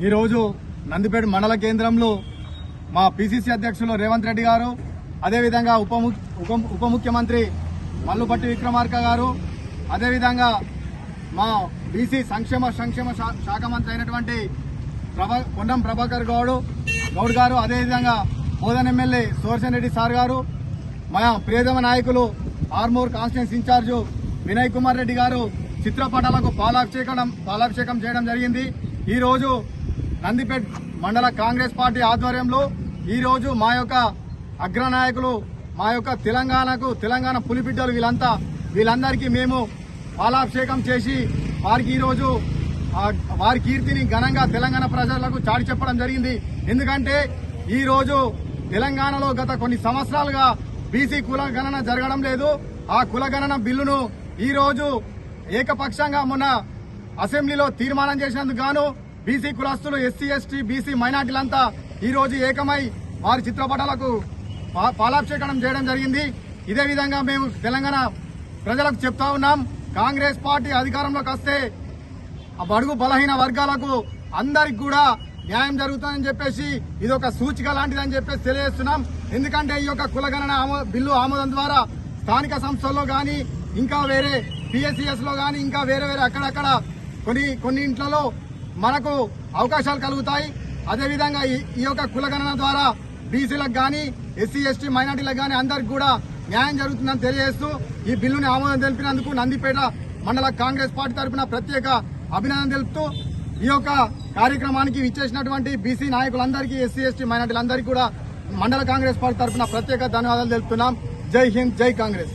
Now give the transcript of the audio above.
ఈరోజు నందిపేట మండల కేంద్రంలో మా పిసిసి అధ్యక్షులు రేవంత్ రెడ్డి గారు అదేవిధంగా ఉప ఉప- ఉప ముఖ్యమంత్రి మల్లుపట్టి విక్రమార్క గారు అదేవిధంగా మా బీసీ సంక్షేమ సంక్షేమ శాఖ మంత్రి అయినటువంటి ప్రభా కొండం ప్రభాకర్ గౌడ్ గౌడ్ గారు అదేవిధంగా బోధన్ ఎమ్మెల్యే సుదర్శన్ రెడ్డి సార్ గారు మన ప్రియతమ నాయకులు ఆర్మూర్ కాన్స్టిట్యూన్స్ ఇన్ఛార్జు వినయ్ కుమార్ రెడ్డి గారు చిత్రపటాలకు పాలాభిషేకం పాలాభిషేకం చేయడం జరిగింది. ఈరోజు నందిపేట్ మండల కాంగ్రెస్ పార్టీ ఆధ్వర్యంలో ఈరోజు మా యొక్క అగ్రనాయకులు మా యొక్క తెలంగాణకు తెలంగాణ పులిబిడ్డలు వీళ్ళంతా వీళ్ళందరికీ మేము పాలాభిషేకం చేసి వారికి ఈరోజు వారి కీర్తిని ఘనంగా తెలంగాణ ప్రజలకు చాటి చెప్పడం జరిగింది. ఎందుకంటే ఈరోజు తెలంగాణలో గత కొన్ని సంవత్సరాలుగా బీసీ కులగణన జరగడం లేదు. ఆ కులగణన బిల్లును ఈరోజు ఏకపక్షంగా మొన్న అసెంబ్లీలో తీర్మానం చేసినందుకు గాను బీసీ కులస్తులు ఎస్సీ ఎస్టీ బీసీ మైనార్టీలంతా ఈ రోజు ఏకమై వారి చిత్రపటాలకు పాలాభిషేకం చేయడం జరిగింది. ఇదే విధంగా మేము తెలంగాణ ప్రజలకు చెప్తా ఉన్నాం. కాంగ్రెస్ పార్టీ అధికారంలోకి వస్తే బడుగు బలహీన వర్గాలకు అందరికి కూడా న్యాయం జరుగుతుందని చెప్పేసి ఇది ఒక సూచిక లాంటిదని చెప్పేసి తెలియజేస్తున్నాం. ఎందుకంటే ఈ యొక్క కులగణన బిల్లు ఆమోదం ద్వారా స్థానిక సంస్థల్లో కానీ ఇంకా వేరే పిఎస్సిఎస్లో ఇంకా వేరే వేరే అక్కడక్కడ కొన్ని కొన్ని ఇంట్లలో మనకు అవకాశాలు కలుగుతాయి. అదేవిధంగా ఈ ఈ యొక్క కులగణన ద్వారా బీసీలకు కానీ ఎస్సీ ఎస్టీ మైనార్టీలకు కానీ అందరికి కూడా న్యాయం జరుగుతుందని తెలియజేస్తూ ఈ బిల్లుని ఆమోదం తెలిపినందుకు నందిపేట మండల కాంగ్రెస్ పార్టీ తరఫున ప్రత్యేక అభినందన తెలుపుతూ ఈ యొక్క కార్యక్రమానికి విచ్చేసినటువంటి బీసీ నాయకులందరికీ ఎస్సీ ఎస్టీ మైనార్టీలందరికీ కూడా మండల కాంగ్రెస్ పార్టీ తరఫున ప్రత్యేక ధన్యవాదాలు తెలుపుతున్నాం. జై హింద్ జై కాంగ్రెస్!